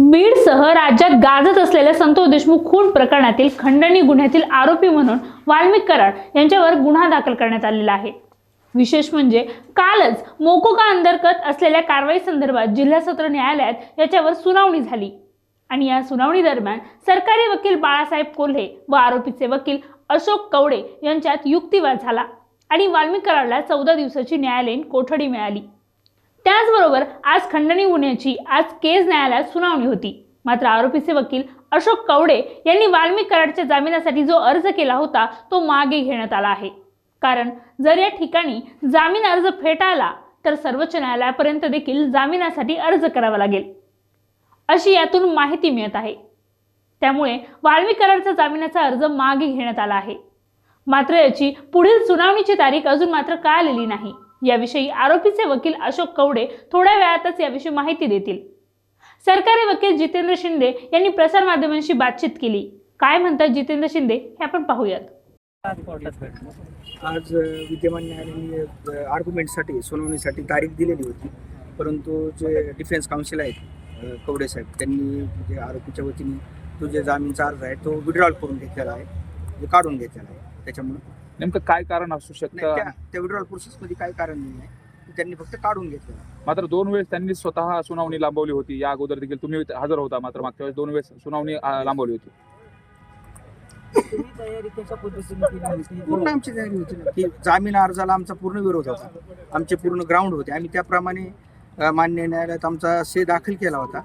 बीडसह राज्यात गाजत असलेल्या संतोष देशमुख खून प्रकरणातील खंडणी गुन्ह्यातील आरोपी म्हणून वाल्मिक कराड यांच्यावर गुन्हा दाखल करण्यात आलेला आहे. विशेष म्हणजे कालच मोकोका अंतर्गत असलेल्या कारवाई संदर्भात जिल्हा सत्र न्यायालयात याच्यावर सुनावणी झाली. आणि या सुनावणी दरम्यान सरकारी वकील बाळासाहेब कोल्हे व आरोपीचे वकील अशोक कवडे यांच्यात युक्तिवाद झाला आणि वाल्मिक कराडला चौदा दिवसाची न्यायालयीन कोठडी मिळाली. त्याचबरोबर आज खंडणी गुन्ह्याची आज केज न्यायालयात सुनावणी होती. मात्र आरोपीचे वकील अशोक कवडे यांनी वाल्मिक कराडच्या जामिनासाठी जो अर्ज केला होता तो मागे घेण्यात आला आहे. कारण जर या ठिकाणी जामीन अर्ज फेटाळला तर सर्वोच्च न्यायालयापर्यंत देखील जामिनासाठी अर्ज करावा लागेल. अशी यातून माहिती मिळत आहे. त्यामुळे वाल्मी कराडचा जामिनाचा अर्ज मागे घेण्यात आला आहे. मात्र याची पुढील सुनावणीची तारीख अजून मात्र कळालेली नाही. याविषयी आरोपीचे वकील अशोक कवडे थोड्या वेळातच याविषयी माहिती देतील. सरकारी वकील जितेंद्र शिंदे यांनी प्रसारमाध्यमांशी बातचीत केली. काय म्हणतात जितेंद्र शिंदे हे आपण पाहूयात. आज विद्यमान न्यायालयाने आर्ग्युमेंटसाठी सुनावणीसाठी तारीख दिलेली होती. परंतु जे डिफेन्स काउन्सिल आहेत कवडे साहेब त्यांनी जे आरोपीच्या वतीने तो जे जामीनचा अर्ज आहे तो विड्रॉल करून घेतलेला आहे. काढून घेतलेला आहे. त्याच्यामुळे नेमकं काय कारण असू शकतं त्या त्या विड्रॉल प्रोसेसमध्ये काय कारण नाही आहे. त्यांनी फक्त काढून घेतलेलं आहे. मात्र दोन वेळेस त्यांनी स्वतः सुनावणी लांबवली होती. या अगोदर देखील तुम्ही हजर होता मात्र मागच्या वेळेस दोन वेळेस सुनावणी अं, लांबवली होती. तुम्ही तयारी कशा पद्धतीने केली होती पूर्ण आमची तयारी होती ना. की जामीन अर्जाला आमचा पूर्ण विरोध होता. आमचे पूर्ण ग्राउंड होते. आम्ही त्याप्रमाणे अ, मान्य न्यायालयात आमचा से दाखल केला होता.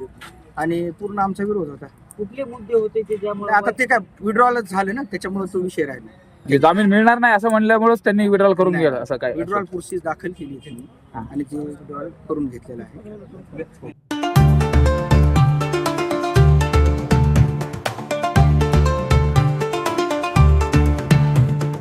आणि पूर्ण आमचा विरोध होता. कुठले मुद्दे होते ज्यामुळे आता ते काय विड्रॉलच झालं ना त्याच्यामुळे तो विषय राहिला. म्हणजे जामीन मिळणार नाही असं म्हणल्यामुळेच त्यांनी विड्रॉल करून गेलं असं काय विड्रॉल प्रोसेस दाखल केली त्यांनी. आणि ते विड्रॉल करून घेतलेलं आहे